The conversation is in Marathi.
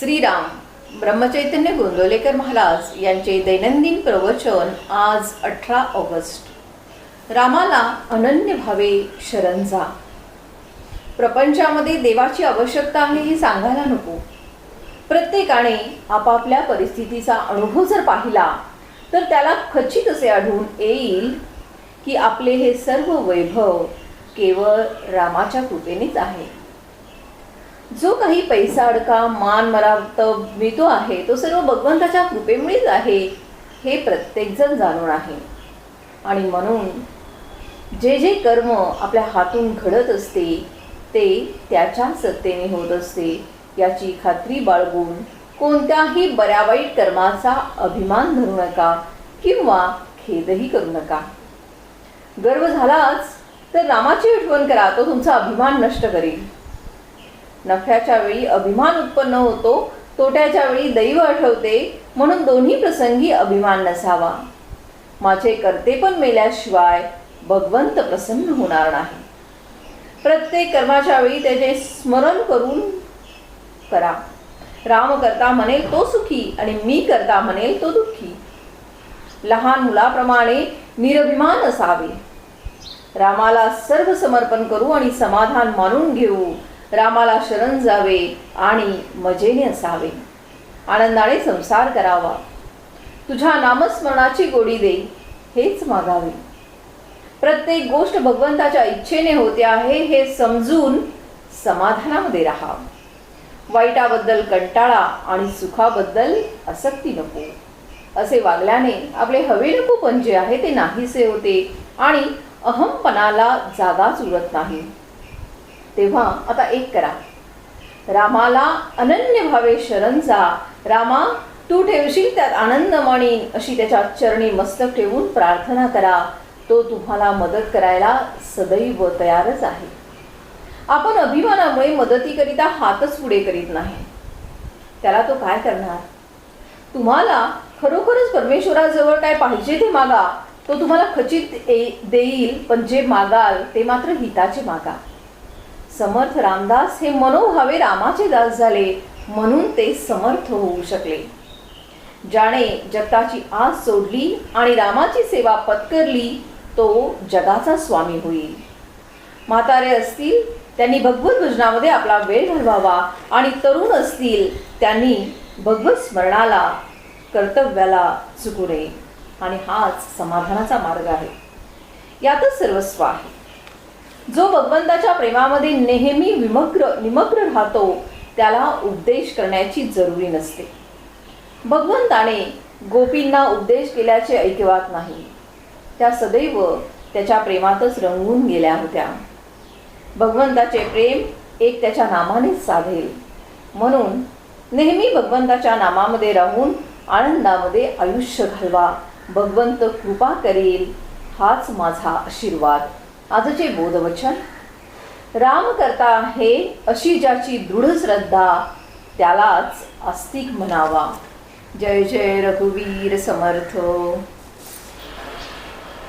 श्रीराम ब्रह्मचैतन्य गोंदवलेकर महाराज यांचे दैनंदिन प्रवचन आज अठरा ऑगस्ट. रामाला अनन्य भावे शरण जा. प्रपंचामध्ये देवाची आवश्यकता आहे हे सांगायला नको. प्रत्येकाने आपापल्या परिस्थितीचा अनुभव जर पाहिला तर त्याला खचित असे आढळून येईल की आपले हे सर्व वैभव केवळ रामाच्या कृपेनेच आहे. जो काही पैसा अडका मान मरावत मिळतो आहे तो सर्व भगवंताच्या कृपेमुळेच आहे हे प्रत्येकजण जाणून आहे. आणि म्हणून जे जे कर्म आपल्या हातून घडत असते ते त्याच्या सत्तेने होत असते. याची खात्री बाळगून कोणत्याही बऱ्या वाईट कर्माचा अभिमान धरू नका किंवा खेदही करू नका. गर्व झालाच तर रामाची आठवण करा तो तुमचा अभिमान नष्ट करेल. नफ्याच्या वेळी अभिमान उत्पन्न होतो तोट्याच्या वेळी दैव आठवते म्हणून दोन्ही प्रसंगी अभिमान नसावा. माझे करते पण मेल्याशिवाय भगवंत प्रसन्न होणार नाही. प्रत्येक कर्माच्या वेळी त्याचे स्मरण करून करा. राम करता म्हणेल तो सुखी आणि मी करता म्हणेल तो दुःखी. लहान मुलाप्रमाणे निरभिमान असावे. रामाला सर्व समर्पण करू आणि समाधान मानून घेऊ. रामाला शरण जावे आणि मजेने असावे. आनंदाने संसार करावा. तुझ्या नामस्मरणाची गोडी दे हेच मागावे. प्रत्येक गोष्ट भगवंताच्या इच्छेने होते आहे हे समजून समाधानामध्ये राहा. वाईटाबद्दल कंटाळा आणि सुखाबद्दल आसक्ती नको. असे वागल्याने आपले हवे नको पण जे आहे ते नाहीसे होते आणि अहमपणाला जागाच उरत नाही. तेव्हा आता एक करा. रामाला अनन्य भावे शरण जा. रामा तू ठेवशील त्यात आनंद माणीन अशी त्याच्या चरणी मस्तक ठेवून प्रार्थना करा. तो तुम्हाला मदत करायला सदैव तयारच आहे. आपण अभिमानामुळे मदतीकरिता हातच पुढे करीत नाही. त्याला तो काय करणार? तुम्हाला खरोखरच परमेश्वराजवळ काय पाहिजे ते मागा. तो तुम्हाला खचित ए- देईल पण जे मागाल ते मात्र हिताचे मागा. समर्थ रामदास हे मनोभावे रामाचे दास झाले म्हणून ते समर्थ होऊ शकले. ज्याने जगताची आस सोडली आणि रामाची सेवा पत्करली तो जगाचा स्वामी होईल. म्हातारे असतील त्यांनी भगवत भजनामध्ये आपला वेळ घालवावा आणि तरुण असतील त्यांनी भगवत स्मरणाला कर्तव्याला चुकू नये. आणि हाच समाधानाचा मार्ग आहे. यातच सर्वस्व आहे. जो भगवंताच्या प्रेमामध्ये नेहमी विमग्र निमग्र राहतो त्याला उपदेश करण्याची जरुरी नसते. भगवंताने गोपींना उपदेश केल्याचे ऐकवात नाही. त्या सदैव त्याच्या प्रेमातच रंगून गेल्या होत्या. भगवंताचे प्रेम एक त्याच्या नामानेच साधेल. म्हणून नेहमी भगवंताच्या नामामध्ये राहून आनंदामध्ये आयुष्य घालवा. भगवंत कृपा करेल हाच माझा आशीर्वाद. आजचे बोधवचन. राम करता हे अशी ज्याची दृढ श्रद्धा त्यालाच आस्तिक म्हणावा. जय जय रघुवीर समर्थ.